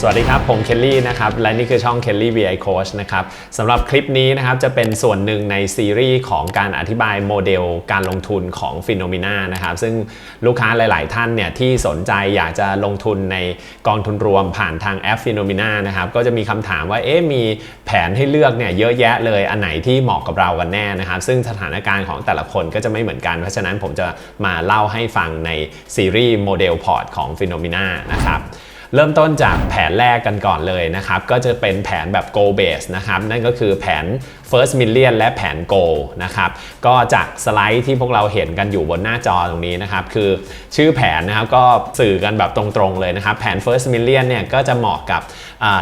สวัสดีครับ ผมเคลลี่นะครับ และนี่คือช่อง Kelly VI Coach นะครับสำหรับคลิปนี้นะครับจะเป็นส่วนหนึ่งในซีรีส์ของการอธิบายโมเดลการลงทุนของ p h e n o m e n a นะครับซึ่งลูกค้าหลาย ๆ ท่านเนี่ยที่สนใจอยากจะลงทุนในกองทุนรวมผ่านทางแอป p h e n o m e n a นะครับก็จะมีคำถามว่าเอ๊ะมีแผนให้เลือกเนี่ยเยอะแยะเลยอันไหนที่เหมาะกับเรากันแน่นะครับซึ่งสถานการณ์ของแต่ละคนก็จะไม่เหมือนกัน เพราะฉะนั้นผมจะมาเล่าให้ฟังในซีรีส์โมเดลพอร์ตของ p h e n o m e n a นะครับ เริ่มต้นจากแผนแรกกันก่อนเลยนะครับ ก็จะเป็นแผนแบบ goal base นะครับ นั่นก็คือแผน first million และแผน goal นะครับ ก็จากสไลด์ที่พวกเราเห็นกันอยู่บนหน้าจอตรงนี้นะครับ คือชื่อแผนนะครับก็สื่อกันแบบตรงๆเลยนะครับ แผน first million เนี่ยก็จะเหมาะกับ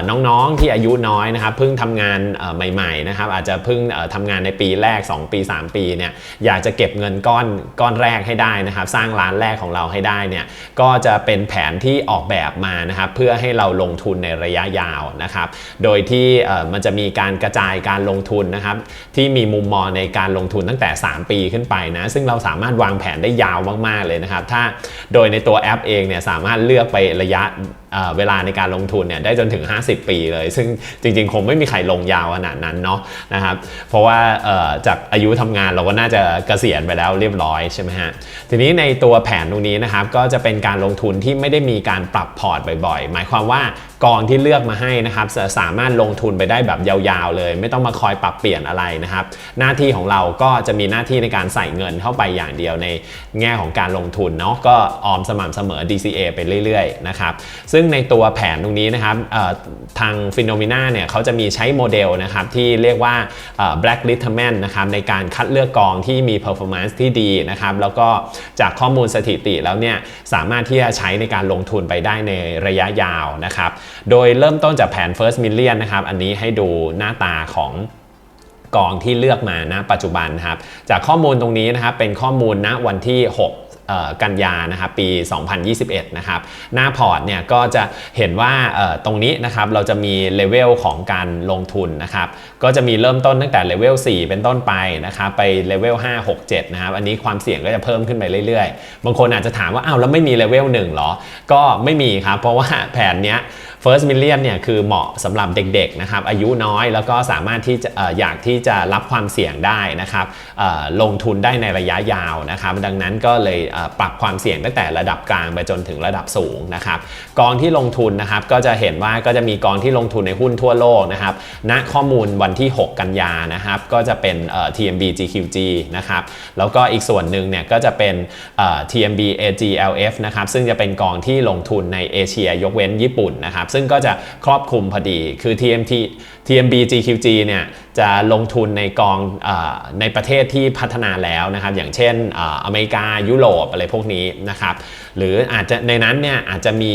น้องๆที่อายุน้อยนะครับ เพิ่งทำงานใหม่ๆนะครับ อาจจะเพิ่งทำงานในปีแรก 2 ปี 3 ปีเนี่ย อยากจะเก็บเงินก้อนก้อนแรกให้ได้นะครับ สร้างร้านแรกของเราให้ได้เนี่ย ก็จะเป็นแผนที่ออกแบบมานะครับเพื่อให้เราลงทุนในระยะยาวนะครับ โดยที่มันจะมีการกระจายการลงทุนนะครับ ที่มีมุมมองในการลงทุนตั้งแต่ 3 ปีขึ้นไปนะ ซึ่งเราสามารถวางแผนได้ยาวมากๆเลยนะครับ ถ้าโดยในตัวแอปเองเนี่ยสามารถเลือกไประยะ เวลาในการลงทุนเนี่ยได้จนถึง 50 ปีเลย ซึ่งจริงๆ คงไม่มีใครลงยาวขนาดนั้นเนาะนะครับเพราะว่าจากอายุทำงานเราก็น่าจะเกษียณไปแล้วเรียบร้อยใช่ไหมฮะทีนี้ในตัวแผนตรงนี้นะครับก็จะเป็นการลงทุนที่ไม่ได้มีการปรับพอร์ตบ่อยๆ หมายความว่า กองที่เลือกมาให้นะครับจะสามารถลงทุนไปได้แบบยาวๆเลย ไม่ต้องมาคอยปรับเปลี่ยนอะไรนะครับ หน้าที่ของเราก็จะมีหน้าที่ในการใส่เงินเข้าไปอย่างเดียวในแง่ของการลงทุนเนาะก็ออมสม่ำเสมอ DCA ไปเรื่อยๆนะครับซึ่งในตัวแผนตรงนี้นะครับทาง p h e n o m e n a เนี่ยเขาจะมีใช้โมเดลนะครับที่เรียกว่า Black l i t m a n นะครับในการคัดเลือกกองที่มี performance ที่ดีนะครับแล้วก็จากข้อมูลสถิติแล้วเนี่ยสามารถที่จะใช้ในการลงทุนไปได้ในระยะยาวนะครับโดยเริ่มต้นจากแผน first million นะครับ อันนี้ให้ดูหน้าตาของกองที่เลือกมาณปัจจุบันนะครับ จากข้อมูลตรงนี้นะครับเป็นข้อมูลณวันที่ 6กันยานะครับปี 2021 นะครับหน้าพอร์ตเนี่ยก็จะเห็นว่าตรงนี้นะครับเราจะมีเลเวลของการลงทุนนะครับก็จะมีเริ่มต้นตั้งแต่เลเวล 4 เป็นต้นไปนะครับไปเลเวล 5 6 7 นะครับอันนี้ความเสี่ยงก็จะเพิ่มขึ้นไปเรื่อยๆ บางคนอาจจะถามว่าอ้าวแล้วไม่มีเลเวล 1 หรอ ก็ไม่มีครับเพราะว่าแผนเนี้ย First Million เนี่ยคือเหมาะสำหรับเด็กๆนะครับอายุน้อยแล้วก็สามารถที่จะอยากที่จะรับความเสี่ยงได้นะครับลงทุนได้ในระยะยาวนะครับดังนั้นก็เลยปรับความเสี่ยงตั้งแต่ระดับกลางไปจนถึงระดับสูงนะครับกองที่ลงทุนนะครับก็จะเห็นว่าก็จะมีกองที่ลงทุนในหุ้นทั่วโลกนะครับณข้อมูลวันที่ 6 กันยานะครับก็จะเป็น TMB GQG นะครับแล้วก็อีกส่วนหนึ่งเนี่ยก็จะเป็น TMB AGLF นะครับซึ่งจะเป็นกองที่ลงทุนในเอเชียยกเว้นญี่ปุ่นนะครับซึ่งก็จะครอบคลุมพอดีคือ TMT TMB GQG เนี่ยจะลงทุนในกองอในประเทศที่พัฒนาแล้วนะครับ อย่างเช่นเอ่ออเมริกายุโรปอะไรพวกนี้นะครับ หรืออาจจะในนั้นเนี่ยอาจจะมี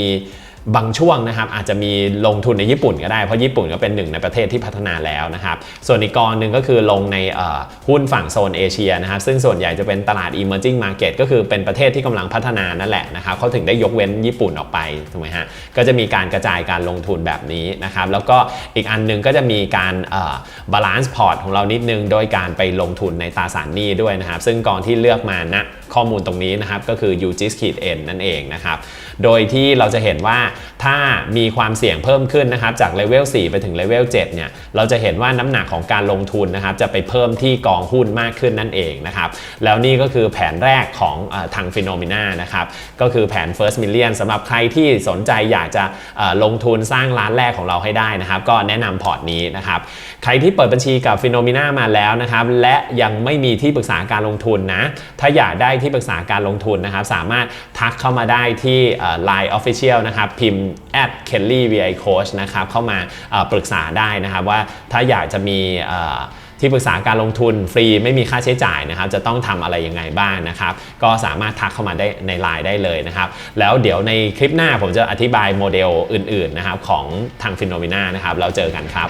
บางช่วงนะครับอาจจะมีลงทุนในญี่ปุ่นก็ได้เพราะญี่ปุ่นก็เป็นหนึ่งในประเทศที่พัฒนาแล้วนะครับส่วนอีกกองหนึ่งก็คือลงในหุ้นฝั่งโซนเอเชียนะครับซึ่งส่วนใหญ่จะเป็นตลาด emerging market ก็คือเป็นประเทศที่กำลังพัฒนานั่นแหละนะครับเขาถึงได้ยกเว้นญี่ปุ่นออกไปถูกไหมฮะก็จะมีการกระจายการลงทุนแบบนี้นะครับแล้วก็อีกอันหนึงก็จะมีการบาลานซ์พอร์ตของเรานิดนึง โดยการไปลงทุนในตราสารหนี้ด้วยนะครับซึ่งกองที่เลือกมาณข้อมูลตรงนี้นะครับก็คือ u g i s N นั่นเองนะครับโดยที่เราจะเห็นว่าถ้ามีความเสี่ยงเพิ่มขึ้นนะครับจากเลเวล4ไปถึงเลเวล7เนี่ยเราจะเห็นว่าน้ำหนักของการลงทุนนะครับจะไปเพิ่มที่กองหุ้นมากขึ้นนั่นเองนะครับแล้วนี่ก็คือแผนแรกของอทางฟิโนเมนานะครับก็คือแผน first million สำหรับใครที่สนใจอยากจะลงทุนสร้างร้านแรกของเราให้ได้นะครับ ก็แนะนำพอร์ตนี้นะครับใครที่เปิดบัญชีกับฟิโนเมนามาแล้วนะครับและยังไม่มีที่ปรึกษาการลงทุนนะถ้าอยากได้ที่ปรึกษาการลงทุนนะครับสามารถทักเข้ามาได้ที่เอ่อ Line Official นะครับพิมพ์ at kelly vi coach นะครับเข้ามาปรึกษาได้นะครับว่าถ้าอยากจะมีที่ปรึกษาการลงทุนฟรีไม่มีค่าใช้จ่ายนะครับ จะต้องทำอะไรยังไงบ้างนะครับ ก็สามารถทักเข้ามาได้ในไลน์ได้เลยนะครับ แล้วเดี๋ยวในคลิปหน้าผมจะอธิบายโมเดลอื่นๆนะครับของทางฟิโนเมนานะครับ แล้วเจอกันครับ